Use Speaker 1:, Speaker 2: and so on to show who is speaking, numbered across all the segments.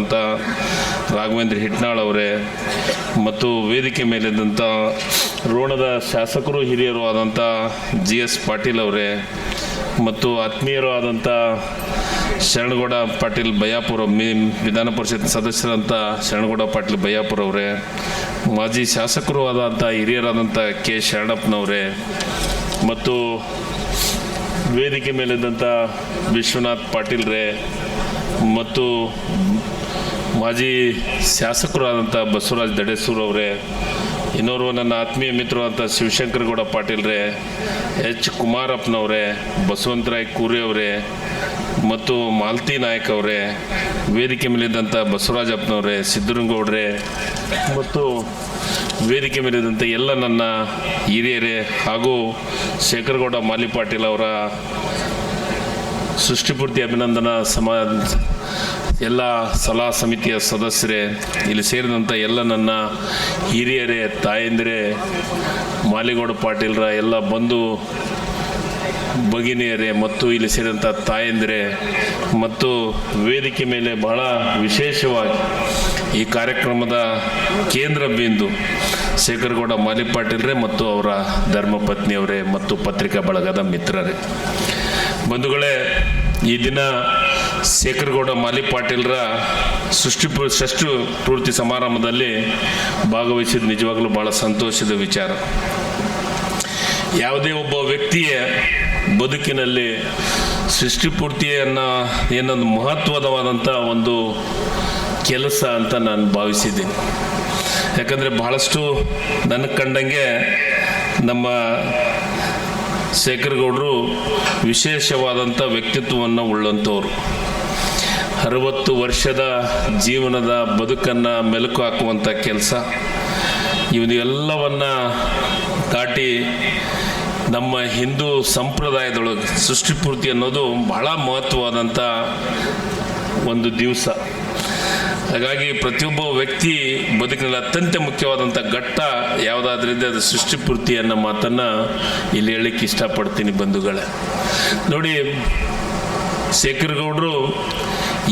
Speaker 1: ಸದಸ್ಯರಾದಂಥ ರಾಘವೇಂದ್ರ ಹಿಟ್ನಾಳ್ ಅವರೇ ಮತ್ತು ವೇದಿಕೆ ಮೇಲಿದ್ದಂಥ ರೋಣದ ಶಾಸಕರು ಹಿರಿಯರು ಆದಂಥ ಜಿ ಎಸ್ ಪಾಟೀಲ್ ಅವರೇ ಮತ್ತು ಆತ್ಮೀಯರು ಆದಂಥ ಶರಣಗೌಡ ಪಾಟೀಲ್ ಬಯ್ಯಾಪುರ ಮೀ ವಿಧಾನ ಪರಿಷತ್ ಸದಸ್ಯರಂಥ ಶರಣಗೌಡ ಪಾಟೀಲ್ ಬಯ್ಯಾಪುರ ಅವರೇ ಮಾಜಿ ಶಾಸಕರು ಆದಂಥ ಹಿರಿಯರಾದಂಥ ಕೆ ಶರಣಪ್ಪನವರೇ ಮತ್ತು ವೇದಿಕೆ ಮೇಲಿದ್ದಂಥ ವಿಶ್ವನಾಥ್ ಪಾಟೀಲ್ ರೇ ಮತ್ತು ಮಾಜಿ ಶಾಸಕರಾದಂಥ ಬಸವರಾಜ್ ದಡೇಸೂರ್ ಅವರೇ, ಇನ್ನೋರ್ವ ನನ್ನ ಆತ್ಮೀಯ ಮಿತ್ರವಾದಂಥ ಶಿವಶಂಕರಗೌಡ ಪಾಟೀಲ್ ರೇ, ಎಚ್ ಕುಮಾರಪ್ಪನವರೇ, ಬಸವಂತರಾಯ್ ಕೂರಿ ಅವರೇ, ಮತ್ತು ಮಾಲತಿ ನಾಯಕ್ ಅವರೇ, ವೇದಿಕೆ ಮೇಲಿದ್ದಂಥ ಬಸವರಾಜಪ್ಪನವರೇ ಸಿದ್ದರಂಗೌಡ್ರೆ ಮತ್ತು ವೇದಿಕೆ ಮೇಲಿದ್ದಂಥ ಎಲ್ಲ ನನ್ನ ಹಿರಿಯರೇ ಹಾಗೂ ಶೇಖರಗೌಡ ಮಾಲಿ ಪಾಟೀಲ್ ಅವರ ಸೃಷ್ಟಿಪೂರ್ತಿ ಅಭಿನಂದನಾ ಸಮಾ ಎಲ್ಲ ಸಲಹಾ ಸಮಿತಿಯ ಸದಸ್ಯರೇ, ಇಲ್ಲಿ ಸೇರಿದಂಥ ಎಲ್ಲ ನನ್ನ ಹಿರಿಯರೇ, ತಾಯಂದಿರೇ, ಮಾಲಿಗೌಡ ಪಾಟೀಲ್ರ ಎಲ್ಲ ಬಂಧು ಭಗಿನಿಯರೇ ಮತ್ತು ಇಲ್ಲಿ ಸೇರಿದಂಥ ತಾಯಂದಿರೇ ಮತ್ತು ವೇದಿಕೆ ಮೇಲೆ ಬಹಳ ವಿಶೇಷವಾಗಿ ಈ ಕಾರ್ಯಕ್ರಮದ ಕೇಂದ್ರ ಬಿಂದು ಶೇಖರಗೌಡ ಮಾಲಿ ಪಾಟೀಲ್ರೇ ಮತ್ತು ಅವರ ಧರ್ಮಪತ್ನಿಯವರೇ ಮತ್ತು ಪತ್ರಿಕಾ ಬಳಗದ ಮಿತ್ರರೇ. ಬಂಧುಗಳೇ, ಈ ದಿನ ಶೇಖರಗೌಡ ಮಾಲಿ ಪಾಟೀಲ್ರ ಸೃಷ್ಟಿ ಷಷ್ಠಿ ಪೂರ್ತಿ ಸಮಾರಂಭದಲ್ಲಿ ಭಾಗವಹಿಸಿದ ನಿಜವಾಗಲೂ ಭಾಳ ಸಂತೋಷದ ವಿಚಾರ. ಯಾವುದೇ ಒಬ್ಬ ವ್ಯಕ್ತಿಯ ಬದುಕಿನಲ್ಲಿ ಸೃಷ್ಟಿಪೂರ್ತಿಯನ್ನು ಏನೊಂದು ಮಹತ್ವದವಾದಂಥ ಒಂದು ಕೆಲಸ ಅಂತ ನಾನು ಭಾವಿಸಿದ್ದೀನಿ. ಯಾಕಂದರೆ ಬಹಳಷ್ಟು ನನಗೆ ಕಂಡಂಗೆ ನಮ್ಮ ಶೇಖರಗೌಡರು ವಿಶೇಷವಾದಂಥ ವ್ಯಕ್ತಿತ್ವವನ್ನು ಉಳ್ಳಂಥವ್ರು. ಅರವತ್ತು ವರ್ಷದ ಜೀವನದ ಬದುಕನ್ನು ಮೆಲುಕು ಹಾಕುವಂಥ ಕೆಲಸ. ಇವನು ಎಲ್ಲವನ್ನು ದಾಟಿ ನಮ್ಮ ಹಿಂದೂ ಸಂಪ್ರದಾಯದೊಳಗೆ ಸೃಷ್ಟಿಪೂರ್ತಿ ಅನ್ನೋದು ಬಹಳ ಮಹತ್ವವಾದಂಥ ಒಂದು ದಿವಸ. ಹಾಗಾಗಿ ಪ್ರತಿಯೊಬ್ಬ ವ್ಯಕ್ತಿ ಬದುಕಿನಲ್ಲಿ ಅತ್ಯಂತ ಮುಖ್ಯವಾದಂಥ ಘಟ್ಟ ಯಾವುದಾದ್ರಿಂದ ಅದು ಸೃಷ್ಟಿಪೂರ್ತಿ ಅನ್ನೋ ಮಾತನ್ನು ಇಲ್ಲಿ ಹೇಳಕ್ಕೆ ಇಷ್ಟಪಡ್ತೀನಿ ಬಂಧುಗಳೇ. ನೋಡಿ, ಶೇಖರ್ಗೌಡರು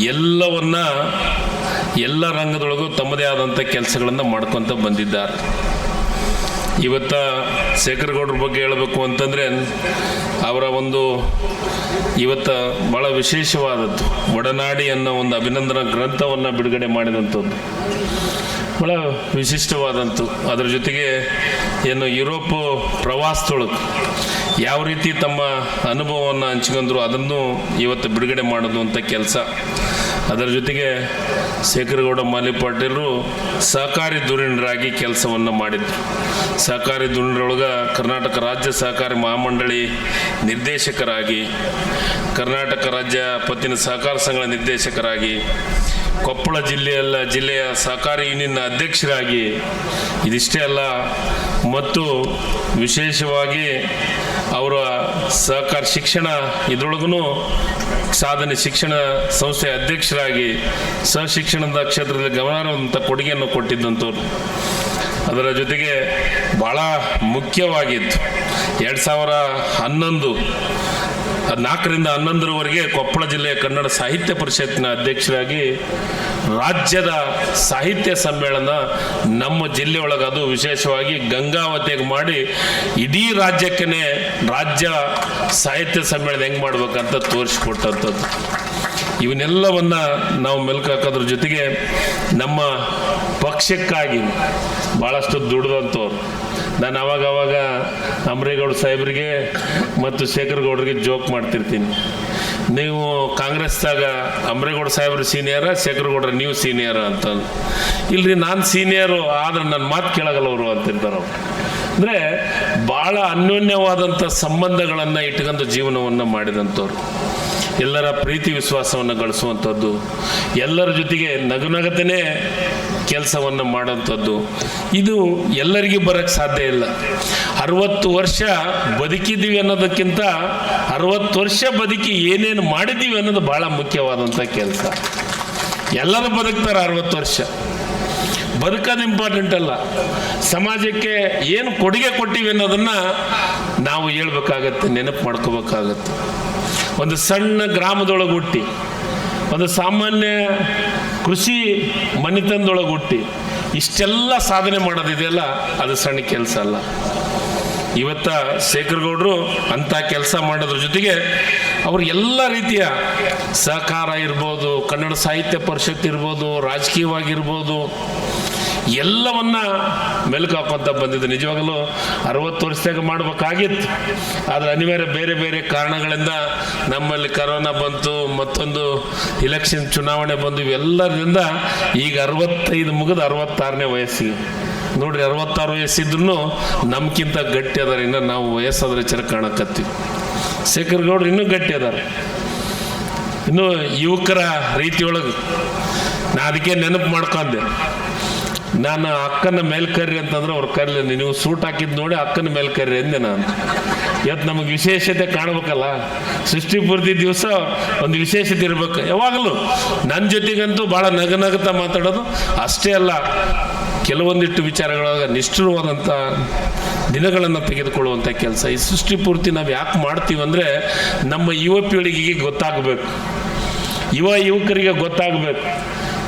Speaker 1: ಎಲ್ಲವನ್ನ ಎಲ್ಲ ರಂಗದೊಳಗೂ ತಮ್ಮದೇ ಆದಂಥ ಕೆಲಸಗಳನ್ನು ಮಾಡ್ಕೊತ ಬಂದಿದ್ದಾರೆ. ಇವತ್ತ ಶೇಖರಗೌಡ್ರ ಬಗ್ಗೆ ಹೇಳಬೇಕು ಅಂತಂದರೆ ಅವರ ಒಂದು ಇವತ್ತ ಭಾಳ ವಿಶೇಷವಾದದ್ದು. ಒಡನಾಡಿ ಅನ್ನೋ ಒಂದು ಅಭಿನಂದನಾ ಗ್ರಂಥವನ್ನು ಬಿಡುಗಡೆ ಮಾಡಿದಂಥದ್ದು. ಭಾಳ ವಿಶಿಷ್ಟವಾದಂತು ಅದರ ಜೊತೆಗೆ ಏನು ಯುರೋಪ್ ಪ್ರವಾಸದೊಳಗೆ ಯಾವ ರೀತಿ ತಮ್ಮ ಅನುಭವವನ್ನು ಹಂಚ್ಕೊಂಡ್ರು ಅದನ್ನು ಇವತ್ತು ಬಿಡುಗಡೆ ಮಾಡೋದು ಅಂತ ಕೆಲಸ. ಅದರ ಜೊತೆಗೆ ಶೇಖರಗೌಡ ಮಾಲಿ ಪಾಟೀಲರು ಸಹಕಾರಿ ಧುರೀಣರಾಗಿ ಕೆಲಸವನ್ನು ಮಾಡಿದ್ರು. ಸಹಕಾರಿ ಧುರೀಣರೊಳಗೆ ಕರ್ನಾಟಕ ರಾಜ್ಯ ಸಹಕಾರಿ ಮಹಾಮಂಡಳಿ ನಿರ್ದೇಶಕರಾಗಿ, ಕರ್ನಾಟಕ ರಾಜ್ಯ ಪತ್ತಿನ ಸಹಕಾರ ಸಂಘಗಳ ನಿರ್ದೇಶಕರಾಗಿ, ಕೊಪ್ಪಳ ಜಿಲ್ಲೆಯಲ್ಲ ಜಿಲ್ಲೆಯ ಸಹಕಾರಿ ಯೂನಿಯನ್ನ ಅಧ್ಯಕ್ಷರಾಗಿ, ಇದಿಷ್ಟೇ ಅಲ್ಲ, ಮತ್ತು ವಿಶೇಷವಾಗಿ ಅವರ ಸಹಕಾರ ಶಿಕ್ಷಣ ಇದರೊಳಗೂ ಸಾಧನೆ ಶಿಕ್ಷಣ ಸಂಸ್ಥೆಯ ಅಧ್ಯಕ್ಷರಾಗಿ ಸಹಶಿಕ್ಷಣದ ಕ್ಷೇತ್ರದಲ್ಲಿ ಗಮನಾರ್ಹವಂಥ ಕೊಡುಗೆಯನ್ನು ಕೊಟ್ಟಿದ್ದಂಥವ್ರು. ಅದರ ಜೊತೆಗೆ ಭಾಳ ಮುಖ್ಯವಾಗಿತ್ತು. ಎರಡು ಸಾವಿರ ಹನ್ನೊಂದು ನಾಲ್ಕರಿಂದ ಹನ್ನೊಂದರವರೆಗೆ ಕೊಪ್ಪಳ ಜಿಲ್ಲೆಯ ಕನ್ನಡ ಸಾಹಿತ್ಯ ಪರಿಷತ್ನ ಅಧ್ಯಕ್ಷರಾಗಿ ರಾಜ್ಯದ ಸಾಹಿತ್ಯ ಸಮ್ಮೇಳನ ನಮ್ಮ ಜಿಲ್ಲೆಯೊಳಗೆ ಅದು ವಿಶೇಷವಾಗಿ ಗಂಗಾವತಿಗೆ ಮಾಡಿ ಇಡೀ ರಾಜ್ಯಕ್ಕೇ ರಾಜ್ಯ ಸಾಹಿತ್ಯ ಸಮ್ಮೇಳನ ಹೆಂಗೆ ಮಾಡ್ಬೇಕಂತ ತೋರಿಸ್ಕೊಟ್ಟಂಥದ್ದು. ಇವನ್ನೆಲ್ಲವನ್ನ ನಾವು ಮೆಲುಕು ಹಾಕೋದ್ರ ಜೊತೆಗೆ ನಮ್ಮ ಪಕ್ಷಕ್ಕಾಗಿ ಭಾಳಷ್ಟು ದುಡ್ದಂಥವ್ರು. ನಾನು ಅವಾಗ ಅವಾಗ ಸಾಹೇಬ್ರಿಗೆ ಮತ್ತು ಶೇಖರ್ ಗೌಡ್ರಿಗೆ ಜೋಕ್ ಮಾಡ್ತಿರ್ತೀನಿ. ನೀವು ಕಾಂಗ್ರೆಸ್ದಾಗ ಅಮ್ರೇಗೌಡ ಸಾಹೇಬ್ರು ಸೀನಿಯರ ಶೇಖರ್ ಗೌಡ್ರ ನೀವು ಸೀನಿಯರ ಅಂತ ಇಲ್ರಿ, ನಾನು ಸೀನಿಯರು ಆದ್ರೆ ನನ್ನ ಮಾತು ಕೇಳಗಲ್ಲ ಅವರು ಅಂತಿರ್ತಾರೆ ಅವ್ರು. ಅಂದರೆ ಭಾಳ ಅನ್ಯೋನ್ಯವಾದಂಥ ಸಂಬಂಧಗಳನ್ನು ಇಟ್ಕೊಂಡು ಜೀವನವನ್ನು ಮಾಡಿದಂಥವ್ರು ಎಲ್ಲರ ಪ್ರೀತಿ ವಿಶ್ವಾಸವನ್ನು ಗಳಿಸುವಂಥದ್ದು, ಎಲ್ಲರ ಜೊತೆಗೆ ನಗುನಗತನೇ ಕೆಲಸವನ್ನು ಮಾಡುವಂಥದ್ದು. ಇದು ಎಲ್ಲರಿಗೂ ಬರೋಕ್ಕೆ ಸಾಧ್ಯ ಇಲ್ಲ. ಅರವತ್ತು ವರ್ಷ ಬದುಕಿದ್ದೀವಿ ಅನ್ನೋದಕ್ಕಿಂತ ಅರವತ್ತು ವರ್ಷ ಬದುಕಿ ಏನೇನು ಮಾಡಿದ್ದೀವಿ ಅನ್ನೋದು ಭಾಳ ಮುಖ್ಯವಾದಂಥ ಕೆಲಸ. ಎಲ್ಲರೂ ಬದುಕ್ತಾರೆ ಅರವತ್ತು ವರ್ಷ. ಬದುಕೋದು ಇಂಪಾರ್ಟೆಂಟ್ ಅಲ್ಲ. ಸಮಾಜಕ್ಕೆ ಏನು ಕೊಡುಗೆ ಕೊಟ್ಟಿವಿ ಅನ್ನೋದನ್ನು ನಾವು ಹೇಳ್ಬೇಕಾಗತ್ತೆ, ನೆನಪು ಮಾಡ್ಕೋಬೇಕಾಗತ್ತೆ. ಒಂದು ಸಣ್ಣ ಗ್ರಾಮದೊಳಗೆ ಹುಟ್ಟಿ, ಒಂದು ಸಾಮಾನ್ಯ ಕೃಷಿ ಮನೆತನದೊಳಗೆ ಹುಟ್ಟಿ, ಇಷ್ಟೆಲ್ಲ ಸಾಧನೆ ಮಾಡೋದಿದೆಯಲ್ಲ ಅದು ಸಣ್ಣ ಕೆಲಸ ಅಲ್ಲ. ಇವತ್ತ ಶೇಖರ್ಗೌಡರು ಅಂಥ ಕೆಲಸ ಮಾಡೋದ್ರ ಜೊತೆಗೆ ಅವರು ಎಲ್ಲ ರೀತಿಯ ಸಹಕಾರ ಇರ್ಬೋದು, ಕನ್ನಡ ಸಾಹಿತ್ಯ ಪರಿಷತ್ ಇರ್ಬೋದು, ರಾಜಕೀಯವಾಗಿರ್ಬೋದು ಎಲ್ಲವನ್ನ ಮೆಲುಕು ಹಾಕೊಂತ ಬಂದಿದ್ದು ನಿಜವಾಗಲೂ ಅರವತ್ತು ವರ್ಷದಾಗ ಮಾಡಬೇಕಾಗಿತ್ತು. ಆದರೆ ಅನಿವಾರ್ಯ ಬೇರೆ ಬೇರೆ ಕಾರಣಗಳಿಂದ ನಮ್ಮಲ್ಲಿ ಕರೋನಾ ಬಂತು, ಮತ್ತೊಂದು ಇಲೆಕ್ಷನ್ ಚುನಾವಣೆ ಬಂದು ಇವೆಲ್ಲರಿಂದ ಈಗ ಅರವತ್ತೈದು ಮುಗಿದು ಅರವತ್ತಾರನೇ ವಯಸ್ಸಿಗೆ. ನೋಡ್ರಿ, ಅರವತ್ತಾರು ವಯಸ್ಸಿದ್ರು ನಮ್ಗಿಂತ ಗಟ್ಟಿ ಅದಾರ. ಇನ್ನು ನಾವು ವಯಸ್ಸಾದ್ರೆ ಚರ ಕಾಣಕತ್ತೀವಿ. ಶೇಖರ್ ಗೌಡ್ರು ಇನ್ನೂ ಗಟ್ಟಿ ಅದಾರ. ಇನ್ನು ಯುವಕರ ರೀತಿಯೊಳಗೆ ನಾ ಅದಕ್ಕೆ ನೆನಪು ಮಾಡ್ಕೊಂಡೆ. ನಾನು ಅಕ್ಕನ ಮೇಲೆ ಕರ್ರಿ ಅಂತಂದ್ರೆ ಅವ್ರು ಕರ್ಲಿ ನೀವು ಸೂಟ್ ಹಾಕಿದ್ ನೋಡಿ ಅಕ್ಕನ ಮೇಲೆ ಕರ್ರಿ ಅಂದೆ ನಾನು. ಇವತ್ತು ನಮಗೆ ವಿಶೇಷತೆ ಕಾಣ್ಬೇಕಲ್ಲ. ಸೃಷ್ಟಿ ಪೂರ್ತಿ ದಿವಸ ಒಂದು ವಿಶೇಷತೆ ಇರ್ಬೇಕು. ಯಾವಾಗಲೂ ನನ್ನ ಜೊತೆಗಂತೂ ಭಾಳ ನಗನಗುತ್ತಾ ಮಾತಾಡೋದು. ಅಷ್ಟೇ ಅಲ್ಲ, ಕೆಲವೊಂದಿಷ್ಟು ವಿಚಾರಗಳಾಗ ನಿಷ್ಠುರವಾದಂಥ ದಿನಗಳನ್ನು ತೆಗೆದುಕೊಳ್ಳುವಂಥ ಕೆಲಸ. ಈ ಸೃಷ್ಟಿ ಪೂರ್ತಿ ನಾವು ಯಾಕೆ ಮಾಡ್ತೀವಿ ಅಂದರೆ ನಮ್ಮ ಯುವ ಪೀಳಿಗೆಗೆ ಗೊತ್ತಾಗಬೇಕು. ಯುವ ಯುವಕರಿಗೆ ಗೊತ್ತಾಗಬೇಕು.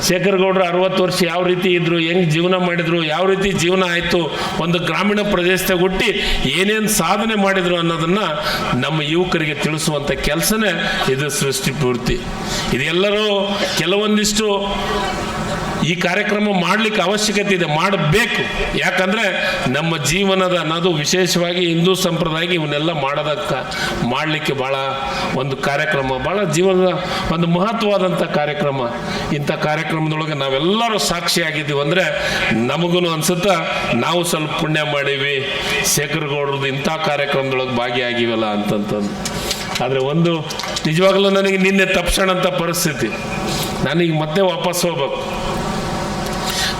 Speaker 1: ಶೇಖರ್ ಗೌಡರು ಅರವತ್ತು ವರ್ಷ ಯಾವ ರೀತಿ ಇದ್ದರು ಹೆಂಗ್ ಜೀವನ ಮಾಡಿದ್ರು, ಯಾವ ರೀತಿ ಜೀವನ ಆಯಿತು, ಒಂದು ಗ್ರಾಮೀಣ ಪ್ರದೇಶದಾಗ ಹುಟ್ಟಿ ಏನೇನು ಸಾಧನೆ ಮಾಡಿದ್ರು ಅನ್ನೋದನ್ನ ನಮ್ಮ ಯುವಕರಿಗೆ ತಿಳಿಸುವಂಥ ಕೆಲಸನೇ ಇದು ಸೃಷ್ಟಿ ಪೂರ್ತಿ. ಇದೆಲ್ಲರೂ ಕೆಲವೊಂದಿಷ್ಟು ಈ ಕಾರ್ಯಕ್ರಮ ಮಾಡಲಿಕ್ಕೆ ಅವಶ್ಯಕತೆ ಇದೆ, ಮಾಡಬೇಕು. ಯಾಕಂದರೆ ನಮ್ಮ ಜೀವನದ ಅನ್ನೋದು ವಿಶೇಷವಾಗಿ ಹಿಂದೂ ಸಂಪ್ರದಾಯಕ್ಕೆ ಇವನ್ನೆಲ್ಲ ಮಾಡೋದಕ್ಕ ಮಾಡಲಿಕ್ಕೆ ಭಾಳ ಒಂದು ಕಾರ್ಯಕ್ರಮ, ಭಾಳ ಜೀವನದ ಒಂದು ಮಹತ್ವವಾದಂಥ ಕಾರ್ಯಕ್ರಮ. ಇಂಥ ಕಾರ್ಯಕ್ರಮದೊಳಗೆ ನಾವೆಲ್ಲರೂ ಸಾಕ್ಷಿಯಾಗಿದ್ದೀವಿ ಅಂದರೆ ನಮಗೂ ಅನ್ಸುತ್ತಾ ನಾವು ಸ್ವಲ್ಪ ಪುಣ್ಯ ಮಾಡೀವಿ. ಶೇಖರ್ ಗೌಡ್ರದ್ದು ಇಂಥ ಕಾರ್ಯಕ್ರಮದೊಳಗೆ ಭಾಗಿಯಾಗಿವಲ್ಲ ಅಂತಂತಂದು. ಆದರೆ ಒಂದು ನಿಜವಾಗಲೂ ನನಗೆ ನಿನ್ನೆ ತಪ್ಸೋಣಂಥ ಪರಿಸ್ಥಿತಿ. ನನಗೆ ಮತ್ತೆ ವಾಪಸ್ ಹೋಗ್ಬೇಕು.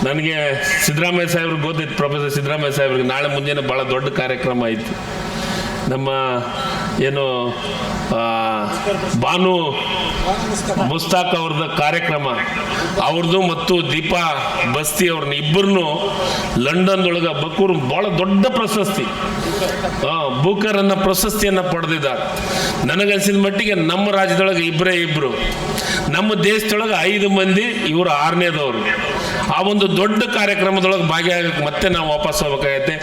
Speaker 1: ನನಗೆ ಸಿದ್ದರಾಮಯ್ಯ ಸಾಹೇಬ್ರಿಗೆ ಗೊತ್ತಿತ್ತು ಪ್ರೊಫೆಸರ್ ಸಿದ್ದರಾಮಯ್ಯ ಸಾಹೇಬ್ರಿಗೆ ನಾಳೆ ಮುಂಜಾನೆ ಭಾಳ ದೊಡ್ಡ ಕಾರ್ಯಕ್ರಮ ಆಯಿತು ನಮ್ಮ ಏನು ಬಾನು ಮುಸ್ತಾಕ್ ಅವ್ರದ್ದು ಕಾರ್ಯಕ್ರಮ ಅವ್ರದ್ದು ಮತ್ತು ದೀಪಾ ಬಸ್ತಿ ಅವ್ರನ್ನ ಇಬ್ಬರನ್ನು ಲಂಡನ್ದೊಳಗೆ ಬಕೂರ್ ಭಾಳ ದೊಡ್ಡ ಪ್ರಶಸ್ತಿ. ಬೂಕರ್ ಅನ್ನೋ ಪ್ರಶಸ್ತಿಯನ್ನು ಪಡೆದಿದ್ದಾರೆ. ನನಗನ್ಸಿದ ಮಟ್ಟಿಗೆ ನಮ್ಮ ರಾಜ್ಯದೊಳಗೆ ಇಬ್ಬರೇ ಇಬ್ಬರು ನಮ್ಮ ದೇಶದೊಳಗೆ ಐದು ಮಂದಿ ಇವರು ಆರನೇದವರು. ಆ ಒಂದು ದೊಡ್ಡ ಕಾರ್ಯಕ್ರಮದೊಳಗೆ ಭಾಗಿಯಾಗಕ್ಕೆ ಮತ್ತೆ ನಾವು ವಾಪಸ್ ಹೋಗ್ಬೇಕಾಗತ್ತೆ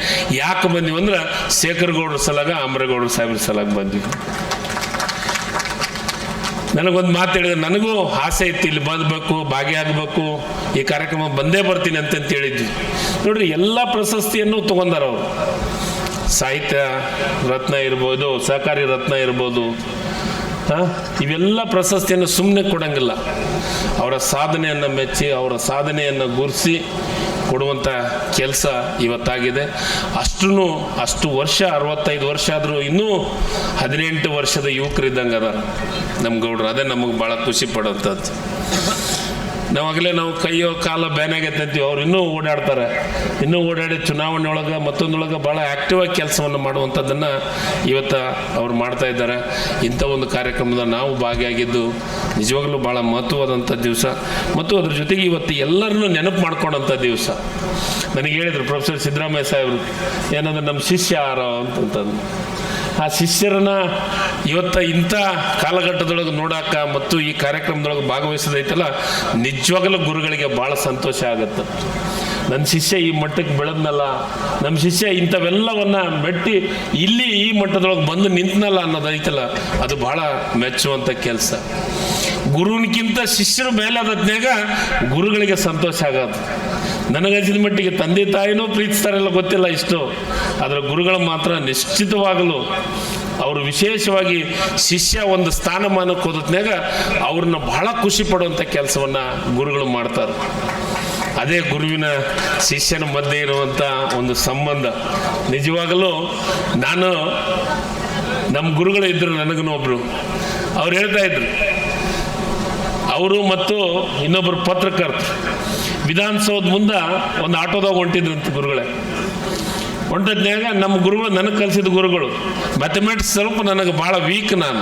Speaker 1: ಯಾಕೆ ಬಂದೀವಿ ಅಂದ್ರೆ ಶೇಖರ್ಗೌಡ್ರ ಸಲಾಗ ಅಮರೇಗೌಡ್ರ ಸಾಹೇಬ್ರ ಸಲಾಗ ಬಂದ್ವಿ. ನನಗೊಂದು ಮಾತು ಹೇಳಿದ್ರೆ ನನಗೂ ಆಸೆ ಇತ್ತು ಇಲ್ಲಿ ಬಂದಬೇಕು, ಭಾಗಿಯಾಗಬೇಕು, ಈ ಕಾರ್ಯಕ್ರಮ ಬಂದೇ ಬರ್ತೀನಿ ಅಂತಂತ ಹೇಳಿದ್ವಿ. ನೋಡ್ರಿ, ಎಲ್ಲ ಪ್ರಶಸ್ತಿಯನ್ನು ತಗೊಂಡಾರ ಅವರು. ಸಾಹಿತ್ಯ, ರತ್ನ ಇರ್ಬೋದು, ಸಹಕಾರಿ ರತ್ನ ಇರ್ಬೋದು ಇವೆಲ್ಲ ಪ್ರಶಸ್ತಿಯನ್ನು ಸುಮ್ಮನೆ ಕೊಡಂಗಿಲ್ಲ. ಅವರ ಸಾಧನೆಯನ್ನು ಮೆಚ್ಚಿ, ಅವರ ಸಾಧನೆಯನ್ನು ಗುರುಸಿ ಕೊಡುವಂಥ ಕೆಲಸ ಇವತ್ತಾಗಿದೆ. ಅಷ್ಟೂ ಅಷ್ಟು ವರ್ಷ, ಅರವತ್ತೈದು ವರ್ಷ ಆದರೂ ಇನ್ನೂ ಹದಿನೆಂಟು ವರ್ಷದ ಯುವಕರಿದ್ದಂಗೆ ಅದಾರ ನಮ್ಮ ಗೌಡ್ರು. ಅದೇ ನಮಗೆ ಭಾಳ ಖುಷಿ ಪಡೋಂಥದ್ದು. ನಾವಾಗಲೇ ನಾವು ಕೈಯೋ ಕಾಲ ಬ್ಯಾನಾಗೈತೆ ಅಂತೀವಿ ಅವ್ರು ಇನ್ನೂ ಓಡಾಡ್ತಾರೆ. ಇನ್ನೂ ಓಡಾಡಿ ಚುನಾವಣೆ ಒಳಗೆ ಮತ್ತೊಂದೊಳಗೆ ಭಾಳ ಆ್ಯಕ್ಟಿವ್ ಆಗಿ ಕೆಲಸವನ್ನು ಮಾಡುವಂಥದ್ದನ್ನು ಇವತ್ತು ಅವ್ರು ಮಾಡ್ತಾ ಇದ್ದಾರೆ. ಇಂಥ ಒಂದು ಕಾರ್ಯಕ್ರಮದ ನಾವು ಭಾಗಿಯಾಗಿದ್ದು ನಿಜವಾಗ್ಲೂ ಭಾಳ ಮಹತ್ವವಾದಂಥ ದಿವಸ. ಮತ್ತು ಅದ್ರ ಜೊತೆಗೆ ಇವತ್ತು ಎಲ್ಲರನ್ನೂ ನೆನಪು ಮಾಡ್ಕೊಂಡಂಥ ದಿವಸ. ನನಗೆ ಹೇಳಿದರು ಪ್ರೊಫೆಸರ್ ಸಿದ್ದರಾಮಯ್ಯ ಸಾಹೇಬರು, ಏನಂದ್ರೆ ನಮ್ಮ ಶಿಷ್ಯ ಆರೋ ಅಂತಂತಂದು. ಆ ಶಿಷ್ಯರನ್ನ ಇವತ್ತ ಇಂಥ ಕಾಲಘಟ್ಟದೊಳಗೆ ನೋಡಾಕ ಮತ್ತು ಈ ಕಾರ್ಯಕ್ರಮದೊಳಗೆ ಭಾಗವಹಿಸೋದೈತಲ್ಲ, ನಿಜವಾಗಲೂ ಗುರುಗಳಿಗೆ ಭಾಳ ಸಂತೋಷ ಆಗುತ್ತೆ. ನನ್ನ ಶಿಷ್ಯ ಈ ಮಟ್ಟಕ್ಕೆ ಬೆಳೆದ್ನಲ್ಲ ನಮ್ಮ ಶಿಷ್ಯ ಇಂಥವೆಲ್ಲವನ್ನ ಮೆಟ್ಟಿ ಇಲ್ಲಿ ಈ ಮಟ್ಟದೊಳಗೆ ಬಂದು ನಿಂತನಲ್ಲ ಅನ್ನೋದೈತಲ್ಲ ಅದು ಬಹಳ ಮೆಚ್ಚುವಂಥ ಕೆಲಸ. ಗುರುವಿನಕ್ಕಿಂತ ಶಿಷ್ಯರ ಮೇಲೆ ಅದತ್ನಾಗ ಗುರುಗಳಿಗೆ ಸಂತೋಷ ಆಗೋದು ನನಗನ್ಸಿದ ಮಟ್ಟಿಗೆ ತಂದೆ ತಾಯಿನೂ ಪ್ರೀತಿಸ್ತಾರೆಲ್ಲ ಗೊತ್ತಿಲ್ಲ ಇಷ್ಟು. ಆದರೆ ಗುರುಗಳು ಮಾತ್ರ ನಿಶ್ಚಿತವಾಗಲು ಅವರು ವಿಶೇಷವಾಗಿ ಶಿಷ್ಯ ಒಂದು ಸ್ಥಾನಮಾನಕ್ಕೆ ಹೋದತ್ನಾಗ ಅವ್ರನ್ನ ಬಹಳ ಖುಷಿ ಪಡುವಂಥ ಕೆಲಸವನ್ನು ಗುರುಗಳು ಮಾಡ್ತಾರೆ. ಅದೇ ಗುರುವಿನ ಶಿಷ್ಯನ ಮಧ್ಯೆ ಇರುವಂಥ ಒಂದು ಸಂಬಂಧ. ನಿಜವಾಗಲೂ ನಾನು ನಮ್ಮ ಗುರುಗಳು ಇದ್ದರು ನನಗೂ ಒಬ್ಬರು ಅವ್ರು ಹೇಳ್ತಾ ಇದ್ರು ಅವರು ಮತ್ತು ಇನ್ನೊಬ್ಬರು ಪತ್ರಕರ್ತ. ವಿಧಾನಸೌಧ ಮುಂದೆ ಒಂದು ಆಟೋದಾಗ ಹೊಂಟಿದ್ರಂತೆ ಗುರುಗಳೇ. ಹೊಂಟದ್ನಾಗ ನಮ್ಮ ಗುರುಗಳು ನನಗೆ ಕಲಿಸಿದ ಗುರುಗಳು. ಮ್ಯಾಥಮೆಟಿಕ್ಸ್ ಸ್ವಲ್ಪ ನನಗೆ ಭಾಳ ವೀಕ್ ನಾನು.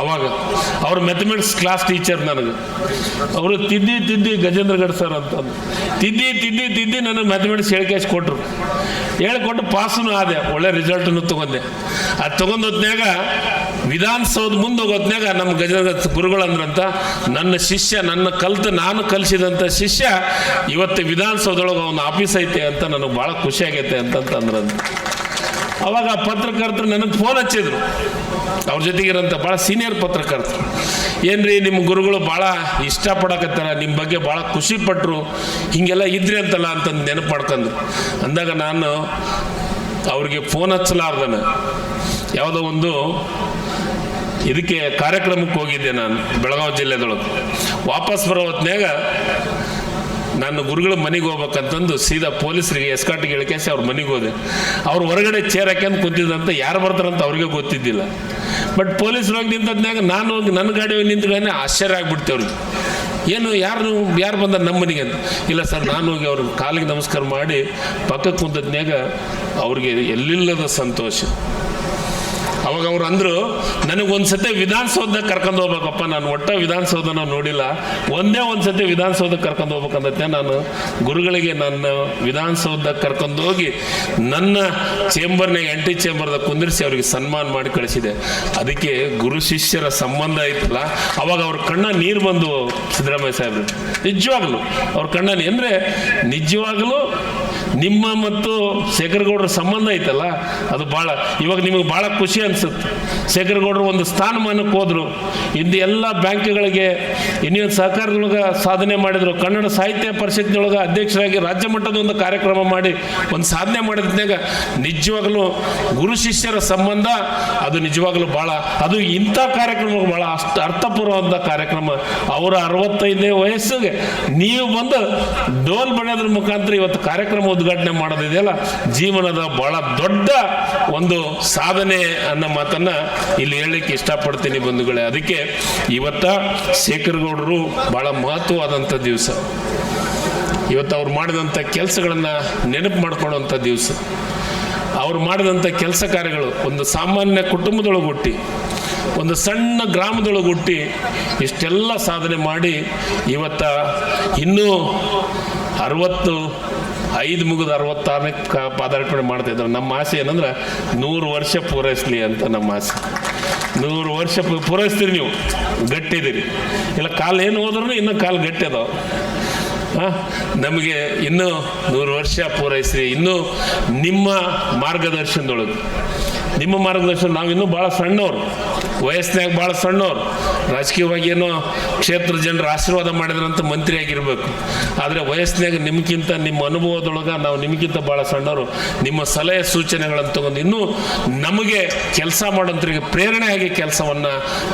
Speaker 1: ಅವಾಗ ಅವರು ಮ್ಯಾಥಮೆಟಿಕ್ಸ್ ಕ್ಲಾಸ್ ಟೀಚರ್ ನನಗೆ. ಅವರು ತಿದ್ದಿ ತಿದ್ದಿ ಗಜೇಂದ್ರಗಡ್ ಸರ್ ಅಂತಂದು ತಿದ್ದಿ ತಿದ್ದಿ ತಿದ್ದಿ ನನಗೆ ಮ್ಯಾಥಮೆಟಿಕ್ಸ್ ಹೇಳ್ಕೇಶ್ ಕೊಟ್ಟರು ಹೇಳಿಕೊಟ್ಟು ಪಾಸನು ಆದೆ. ಒಳ್ಳೆ ರಿಸಲ್ಟನ್ನು ತೊಗೊಂಡೆ. ಅದು ತೊಗೊಂಡ್ ಹೊತ್ನ್ಯಾಗ ವಿಧಾನಸೌಧ ಮುಂದೆ ಹೋಗೋತ್ನಾಗ ನಮ್ಮ ಗಜದ ಗುರುಗಳಂದ್ರಂತ, ನನ್ನ ಶಿಷ್ಯ, ನನ್ನ ಕಲ್ತು, ನಾನು ಕಲಿಸಿದಂಥ ಶಿಷ್ಯ, ಇವತ್ತು ವಿಧಾನಸೌಧೊಳಗೆ ಅವನ ಆಫೀಸ್ ಐತೆ ಅಂತ ನನಗೆ ಭಾಳ ಖುಷಿ ಆಗೈತೆ ಅವಾಗ ಆ ಪತ್ರಕರ್ತರು ನನಗೆ ಫೋನ್ ಹಚ್ಚಿದ್ರು. ಅವ್ರ ಜೊತೆಗಿರೋಂಥ ಭಾಳ ಸೀನಿಯರ್ ಪತ್ರಕರ್ತರು. ಏನ್ರಿ ನಿಮ್ಮ ಗುರುಗಳು ಭಾಳ ಇಷ್ಟಪಡಕತ್ತಾರ ನಿಮ್ಮ ಬಗ್ಗೆ ಭಾಳ ಖುಷಿ ಪಟ್ಟರು ಹಿಂಗೆಲ್ಲ ಇದ್ರಿ ಅಂತಲ್ಲ ಅಂತಂದು ನೆನಪು ಮಾಡ್ಕೊಂಡ್ರು ಅಂದಾಗ ನಾನು ಅವ್ರಿಗೆ ಫೋನ್ ಹಚ್ಚಲಾರ್ದನ. ಯಾವುದೋ ಒಂದು ಇದಕ್ಕೆ ಕಾರ್ಯಕ್ರಮಕ್ಕೆ ಹೋಗಿದ್ದೆ ನಾನು ಬೆಳಗಾವಿ ಜಿಲ್ಲೆದೊಳಗೆ. ವಾಪಸ್ ಬರೋ ಹೊತ್ನ್ಯಾಗ ನಾನು ಗುರುಗಳ ಮನೆಗೆ ಹೋಗ್ಬೇಕಂತಂದು ಸೀದಾ ಪೊಲೀಸರಿಗೆ ಎಸ್ಕಾಟಿಗೆ ಇಳ್ಕೇಸಿ ಅವ್ರ ಮನೆಗೆ ಹೋದೆ. ಅವ್ರು ಹೊರಗಡೆ ಚೇರ್ ಹಾಕ್ಯಂದು ಕೂತಿದ್ದಂತ ಯಾರು ಬರ್ತಾರಂತ ಅವ್ರಿಗೆ ಗೊತ್ತಿದ್ದಿಲ್ಲ. ಬಟ್ ಪೊಲೀಸರು ಹೋಗಿ ನಿಂತದ್ನಾಗ ನಾನು ಹೋಗಿ ನನ್ನ ಗಾಡಿ ನಿಂತ್ಕೊಂಡೆ ಆಶ್ಚರ್ಯ ಆಗ್ಬಿಡ್ತೆ ಅವ್ರಿಗೆ. ಏನು ಯಾರು ಯಾರು ಬಂದ ನಮ್ಮ ಮನೆಗೆ ಅಂತ. ಇಲ್ಲ ಸರ್, ನಾನು ಹೋಗಿ ಅವ್ರ ಕಾಲಿಗೆ ನಮಸ್ಕಾರ ಮಾಡಿ ಪಕ್ಕಕ್ಕೆ ಕುಂತದ್ನಾಗ ಅವ್ರಿಗೆ ಎಲ್ಲಿಲ್ಲದ ಸಂತೋಷ. ಅವಾಗ ಅವ್ರು ಅಂದರು ನನಗೆ ಒಂದ್ಸತಿ ವಿಧಾನಸೌಧ ಕರ್ಕೊಂಡು ಹೋಗ್ಬೇಕಪ್ಪ, ನಾನು ಒಟ್ಟ ವಿಧಾನಸೌಧ ನಾವು ನೋಡಿಲ್ಲ. ಒಂದೇ ಒಂದ್ಸತಿ ವಿಧಾನಸೌಧ ಕರ್ಕೊಂಡು ಹೋಗ್ಬೇಕಂದತ್ತೆ ನಾನು ಗುರುಗಳಿಗೆ ನನ್ನ ವಿಧಾನಸೌಧ ಕರ್ಕೊಂಡು ಹೋಗಿ ನನ್ನ ಚೇಂಬರ್ನಾಗ ಎಂಟಿ ಚೇಂಬರ್ದಾಗ ಕುಂದಿರಿಸಿ ಅವ್ರಿಗೆ ಸನ್ಮಾನ ಮಾಡಿ ಕಳಿಸಿದೆ. ಅದಕ್ಕೆ ಗುರು ಶಿಷ್ಯರ ಸಂಬಂಧ ಐತಲ್ಲ ಅವಾಗ ಅವ್ರ ಕಣ್ಣ ನೀರು ಬಂದು ಸಿದ್ದರಾಮಯ್ಯ ಸಾಹೇಬ್ರು. ನಿಜವಾಗ್ಲು ಅವ್ರ ಕಣ್ಣ ಅಂದರೆ ಅಂದ್ರೆ ನಿಜವಾಗ್ಲೂ ನಿಮ್ಮ ಮತ್ತು ಶೇಖರಗೌಡರ ಸಂಬಂಧ ಐತಲ್ಲ, ಅದು ಭಾಳ ಇವಾಗ ನಿಮಗೆ ಭಾಳ ಖುಷಿ ಅನ್ಸುತ್ತೆ ಶೇಖರಗೌಡರು ಒಂದು ಸ್ಥಾನಮಾನಕ್ಕೆ ಹೋದರು. ಇಂದು ಎಲ್ಲ ಬ್ಯಾಂಕ್ಗಳಿಗೆ ಯೂನಿಯನ್ ಸಹಕಾರದೊಳಗೆ ಸಾಧನೆ ಮಾಡಿದರು. ಕನ್ನಡ ಸಾಹಿತ್ಯ ಪರಿಷತ್ನೊಳಗೆ ಅಧ್ಯಕ್ಷರಾಗಿ ರಾಜ್ಯ ಮಟ್ಟದ ಒಂದು ಕಾರ್ಯಕ್ರಮ ಮಾಡಿ ಒಂದು ಸಾಧನೆ ಮಾಡಿದ್ನಾಗ ನಿಜವಾಗಲೂ ಗುರು ಶಿಷ್ಯರ ಸಂಬಂಧ ಅದು ನಿಜವಾಗಲೂ ಭಾಳ, ಅದು ಇಂಥ ಕಾರ್ಯಕ್ರಮ ಭಾಳ ಅಷ್ಟು ಅರ್ಥಪೂರ್ವವಾದ ಕಾರ್ಯಕ್ರಮ. ಅವರ ಅರವತ್ತೈದನೇ ವಯಸ್ಸಿಗೆ ನೀವು ಬಂದು ಡೋಲ್ ಬಡಿಯೋದ್ರ ಮುಖಾಂತರ ಇವತ್ತು ಕಾರ್ಯಕ್ರಮ ಉದ್ಘಾಟನೆ ಮಾಡೋದಿದೆಯಲ್ಲ? ಜೀವನದ ಭಾಳ ದೊಡ್ಡ ಒಂದು ಸಾಧನೆ ಅನ್ನೋ ಮಾತನ್ನ ಇಲ್ಲಿ ಹೇಳಲಿಕ್ಕೆ ಇಷ್ಟಪಡ್ತೀನಿ ಬಂಧುಗಳೇ. ಅದಕ್ಕೆ ಇವತ್ತ ಶೇಖರಗೌಡರು ಬಹಳ ಮಹತ್ವವಾದಂಥ ದಿವಸ. ಇವತ್ತು ಅವ್ರು ಮಾಡಿದಂಥ ಕೆಲಸಗಳನ್ನು ನೆನಪು ಮಾಡ್ಕೊಳ್ಳೋಂಥ ದಿವಸ. ಅವ್ರು ಮಾಡಿದಂಥ ಕೆಲಸ ಕಾರ್ಯಗಳು ಒಂದು ಸಾಮಾನ್ಯ ಕುಟುಂಬದೊಳಗೆ ಹುಟ್ಟಿ, ಒಂದು ಸಣ್ಣ ಗ್ರಾಮದೊಳಗೆ ಹುಟ್ಟಿ ಇಷ್ಟೆಲ್ಲ ಸಾಧನೆ ಮಾಡಿ ಇವತ್ತ ಇನ್ನೂ ಅರವತ್ತು ಐದು ಮುಗಿದ ಅರವತ್ತಾರನೇ ಪಾದಾರ್ಪಣೆ ಮಾಡ್ತಾ ಇದ್ದಾರೆ ನಮ್ಮ ಆಸೆ ಏನಂದ್ರೆ ನೂರು ವರ್ಷ ಪೂರೈಸಲಿ ಅಂತ ನಮ್ಮ ಆಸೆ. ನೂರು ವರ್ಷ ಪೂರೈಸ್ತೀರಿ ನೀವು. ಗಟ್ಟಿದ್ದೀರಿ. ಇಲ್ಲ, ಕಾಲು ಏನು ಹೋದ್ರೂ ಇನ್ನೂ ಕಾಲು ಗಟ್ಟಿ ಅದಾವ. ನಮಗೆ ಇನ್ನೂ ನೂರು ವರ್ಷ ಪೂರೈಸಿ ಇನ್ನೂ ನಿಮ್ಮ ಮಾರ್ಗದರ್ಶನದೊಳಗೆ. ನಿಮ್ಮ ಮಾರ್ಗದರ್ಶನ, ನಾವು ಇನ್ನೂ ಭಾಳ ಸಣ್ಣವ್ರು. ವಯಸ್ಸಿನಾಗ ಭಾಳ ಸಣ್ಣವ್ರು. ರಾಜಕೀಯವಾಗಿ ಏನೋ ಕ್ಷೇತ್ರ ಜನರ ಆಶೀರ್ವಾದ ಮಾಡಿದ್ರಂತ ಮಂತ್ರಿ ಆಗಿರಬೇಕು. ಆದರೆ ವಯಸ್ಸಿನಾಗ ನಿಮ್ಗಿಂತ ನಿಮ್ಮ ಅನುಭವದೊಳಗೆ ನಾವು ನಿಮಗಿಂತ ಭಾಳ ಸಣ್ಣವರು. ನಿಮ್ಮ ಸಲಹೆ ಸೂಚನೆಗಳನ್ನು ತಗೊಂಡು ಇನ್ನೂ ನಮಗೆ ಕೆಲಸ ಮಾಡೋಂಥರಿಗೆ ಪ್ರೇರಣೆ ಆಗಿ ಕೆಲಸವನ್ನು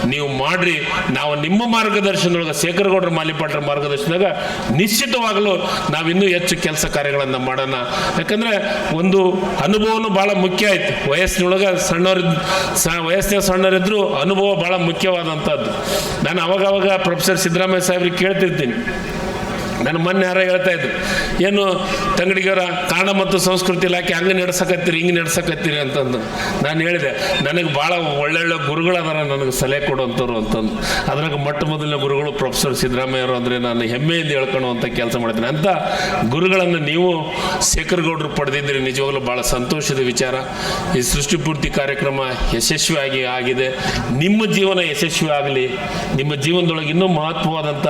Speaker 1: ನೀವು ಮಾಡಿರಿ. ನಾವು ನಿಮ್ಮ ಮಾರ್ಗದರ್ಶನದೊಳಗೆ, ಶೇಖರಗೌಡರ ಮಾಲಿಪಾಟ್ರ ಮಾರ್ಗದರ್ಶನದಾಗ ನಿಶ್ಚಿತವಾಗಲೂ ನಾವು ಇನ್ನೂ ಹೆಚ್ಚು ಕೆಲಸ ಕಾರ್ಯಗಳನ್ನು ಮಾಡೋಣ. ಯಾಕಂದ್ರೆ ಒಂದು ಅನುಭವನೂ ಭಾಳ ಮುಖ್ಯ ಆಯ್ತು. ವಯಸ್ಸಿನೊಳಗೆ ಸಣ್ಣವ್ರ ಸ ವಯಸ್ಸಿನ ಸಣ್ಣವರಿದ್ರು ಅನುಭವ ಭಾಳ ಮುಖ್ಯವಾದಂಥದ್ದು ನಾನು ಅವಾಗವಾಗ ಪ್ರೊಫೆಸರ್ ಸಿದ್ದರಾಮಯ್ಯ ಸಾಹೇಬ್ರಿಗೆ ಕೇಳ್ತಿರ್ತೀನಿ. ನನ್ನ ಮೊನ್ನೆ ಯಾರೋ ಹೇಳ್ತಾ ಇದ್ರು, ಏನು ತಂಗಡಿಗರ ಕನ್ನಡ ಮತ್ತು ಸಂಸ್ಕೃತಿ ಇಲಾಖೆ ಹಂಗೆ ನಡ್ಸಕತ್ತೀರಿ, ಹಿಂಗೆ ನಡ್ಸಕತ್ತೀರಿ ಅಂತಂದು. ನಾನು ಹೇಳಿದೆ, ನನಗೆ ಭಾಳ ಒಳ್ಳೊಳ್ಳೆ ಗುರುಗಳದಾರ ನನಗೆ ಸಲಹೆ ಕೊಡುವಂಥವ್ರು ಅಂತಂದು. ಅದ್ರಾಗ ಮೊಟ್ಟ ಮೊದಲನೇ ಗುರುಗಳು ಪ್ರೊಫೆಸರ್ ಸಿದ್ದರಾಮಯ್ಯರು ಅಂದರೆ ನಾನು ಹೆಮ್ಮೆಯಿಂದ ಹೇಳ್ಕೊಳ್ಳುವಂಥ ಕೆಲಸ ಮಾಡ್ತೀನಿ. ಅಂತ ಗುರುಗಳನ್ನು ನೀವು ಶೇಖರ್ಗೌಡರು ಪಡೆದಿದ್ದೀರಿ, ನಿಜವಾಗ್ಲೂ ಭಾಳ ಸಂತೋಷದ ವಿಚಾರ. ಈ ಸೃಷ್ಟಿಪೂರ್ತಿ ಕಾರ್ಯಕ್ರಮ ಯಶಸ್ವಿಯಾಗಿ ಆಗಿದೆ. ನಿಮ್ಮ ಜೀವನ ಯಶಸ್ವಿ ಆಗಲಿ, ನಿಮ್ಮ ಜೀವನದೊಳಗೆ ಇನ್ನೂ ಮಹತ್ವವಾದಂಥ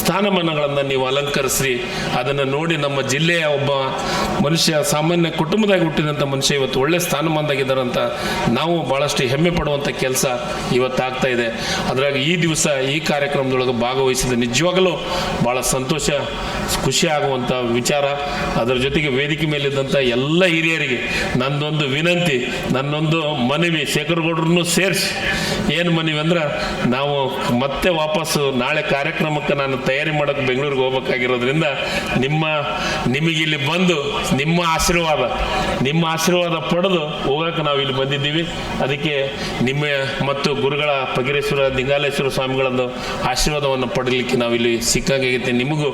Speaker 1: ಸ್ಥಾನಮಾನಗಳನ್ನು ನೀವು ಅಲಂಕರಿಸಿ ಅದನ್ನು ನೋಡಿ ನಮ್ಮ ಜಿಲ್ಲೆಯ ಒಬ್ಬ ಮನುಷ್ಯ, ಸಾಮಾನ್ಯ ಕುಟುಂಬದಾಗ ಹುಟ್ಟಿದಂಥ ಮನುಷ್ಯ ಇವತ್ತು ಒಳ್ಳೆ ಸ್ಥಾನಮಾನದಾಗಿದ್ದಾರೆ ಅಂತ ನಾವು ಭಾಳಷ್ಟು ಹೆಮ್ಮೆ ಪಡುವಂಥ ಕೆಲಸ ಇವತ್ತು ಆಗ್ತಾ ಇದೆ. ಅದ್ರಾಗ ಈ ದಿವಸ ಈ ಕಾರ್ಯಕ್ರಮದೊಳಗೆ ಭಾಗವಹಿಸಿದ ನಿಜವಾಗಲೂ ಭಾಳ ಸಂತೋಷ, ಖುಷಿ ಆಗುವಂಥ ವಿಚಾರ. ಅದರ ಜೊತೆಗೆ ವೇದಿಕೆ ಮೇಲಿದ್ದಂಥ ಎಲ್ಲ ಹಿರಿಯರಿಗೆ ನಂದೊಂದು ವಿನಂತಿ, ನನ್ನೊಂದು ಮನವಿ, ಶೇಖರಗೌಡ್ರನ್ನು ಸೇರಿಸಿ. ಏನು ಮನವಿ ಅಂದ್ರೆ ನಾವು ಮತ್ತೆ ವಾಪಸ್ಸು ನಾಳೆ ಕಾರ್ಯಕ್ರಮಕ್ಕೆ ನಾನು ತಯಾರಿ ಮಾಡೋಕ್ಕೆ ಬೆಂಗಳೂರಿಗೆ ಹೋಗ್ಬೇಕಾಗಿರೋದ್ರಿಂದ ನಿಮ್ಮ, ನಿಮಗೆ ಇಲ್ಲಿ ಬಂದು ನಿಮ್ಮ ಆಶೀರ್ವಾದ ನಿಮ್ಮ ಆಶೀರ್ವಾದ ಪಡೆದು ಹೋಗಕ್ಕೆ ನಾವು ಇಲ್ಲಿ ಬಂದಿದ್ದೀವಿ. ಅದಕ್ಕೆ ನಿಮ್ಮ ಮತ್ತು ಗುರುಗಳ ಪಗಿರೇಶ್ವರ, ಲಿಂಗಾಲೇಶ್ವರ ಸ್ವಾಮಿಗಳನ್ನು ಆಶೀರ್ವಾದವನ್ನು ಪಡೀಲಿಕ್ಕೆ ನಾವು ಇಲ್ಲಿ ಸಿಕ್ಕಾಗೈತೆ. ನಿಮಗೂ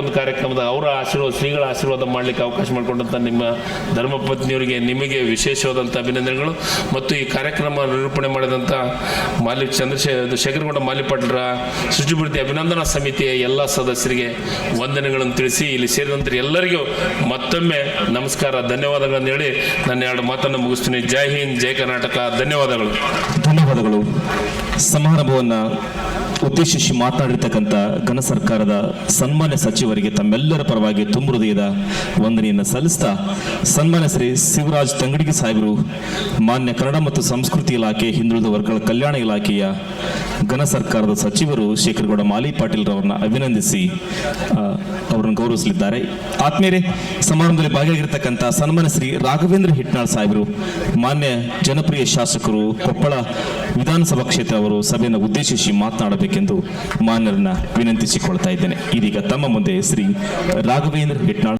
Speaker 1: ಒಂದು ಕಾರ್ಯಕ್ರಮದ ಅವರ ಆಶೀರ್ವಾದ, ಶ್ರೀಗಳ ಆಶೀರ್ವಾದ ಮಾಡಲಿಕ್ಕೆ ಅವಕಾಶ ಮಾಡಿಕೊಂಡಂಥ ನಿಮ್ಮ ಧರ್ಮಪತ್ನಿಯವರಿಗೆ ನಿಮಗೆ ವಿಶೇಷವಾದಂಥ ಅಭಿನಂದನೆಗಳು. ಮತ್ತು ಈ ಕಾರ್ಯಕ್ರಮ ನಿರೂಪಣೆ ಮಾಡಿದಂಥ ಮಾಲಿ ಶೇಖರಗೌಡ ಮಾಲಿಪಾಟ್ರ ಸೃಷ್ಟಿಪೂರ್ತಿ ಅಭಿನಂದನಾ ಸಮಿತಿಯ ಎಲ್ಲ ಸದಸ್ಯರಿಗೆ ಹೆಸರಿಗೆ ವಂದನೆಗಳನ್ನು ತಿಳಿಸಿ ಇಲ್ಲಿ ಸೇರಿದಂತೆ ಎಲ್ಲರಿಗೂ ಮತ್ತೊಮ್ಮೆ ನಮಸ್ಕಾರ, ಧನ್ಯವಾದಗಳನ್ನು ಹೇಳಿ ನನ್ನ ಎರಡು ಮಾತನ್ನು ಮುಗಿಸ್ತೀನಿ. ಜೈ ಹಿಂದ್, ಜೈ ಕರ್ನಾಟಕ. ಧನ್ಯವಾದಗಳು.
Speaker 2: ಧನ್ಯವಾದಗಳು. ಸಮಾರಂಭವನ್ನು ಉದ್ದೇಶಿಸಿ ಮಾತನಾಡಿರ್ತಕ್ಕಂಥ ಘನ ಸರ್ಕಾರದ ಸನ್ಮಾನ್ಯ ಸಚಿವರಿಗೆ ತಮ್ಮೆಲ್ಲರ ಪರವಾಗಿ ತುಂಬ ಹೃದಯದ ವಂದನೆಯನ್ನು ಸಲ್ಲಿಸ್ತಾ ಸನ್ಮಾನ್ಯ ಶ್ರೀ ಶಿವರಾಜ್ ತಂಗಡಿಗೆ ಸಾಹೇಬರು, ಮಾನ್ಯ ಕನ್ನಡ ಮತ್ತು ಸಂಸ್ಕೃತಿ ಇಲಾಖೆ, ಹಿಂದುಳಿದ ವರ್ಗಗಳ ಕಲ್ಯಾಣ ಇಲಾಖೆಯ ಘನ ಸರ್ಕಾರದ ಸಚಿವರು ಶೇಖರಗೌಡ ಮಾಲಿ ಪಾಟೀಲ್ ರವರನ್ನ ಅಭಿನಂದಿಸಿ ಅವರನ್ನು ಗೌರವಿಸಲಿದ್ದಾರೆ. ಆತ್ಮೀಯರೇ, ಸಮಾರಂಭದಲ್ಲಿ ಭಾಗಿಯಾಗಿರ್ತಕ್ಕಂಥ ಸನ್ಮಾನ್ಯ ಶ್ರೀ ರಾಘವೇಂದ್ರ ಹಿಟ್ನಾಳ್ ಸಾಹೇಬರು, ಮಾನ್ಯ ಜನಪ್ರಿಯ ಶಾಸಕರು ಕೊಪ್ಪಳ ವಿಧಾನಸಭಾ ಕ್ಷೇತ್ರ ಅವರು ಸಭೆಯನ್ನು ಉದ್ದೇಶಿಸಿ ಮಾತನಾಡಬೇಕೆಂದು ಮಾನ್ಯರನ್ನ ವಿನಂತಿಸಿಕೊಳ್ತಾ ಇದ್ದೇನೆ. ಇದೀಗ ತಮ್ಮ ಮುಂದೆ ಶ್ರೀ ರಾಘವೇಂದ್ರ ಹಿಟ್ನಾಳ್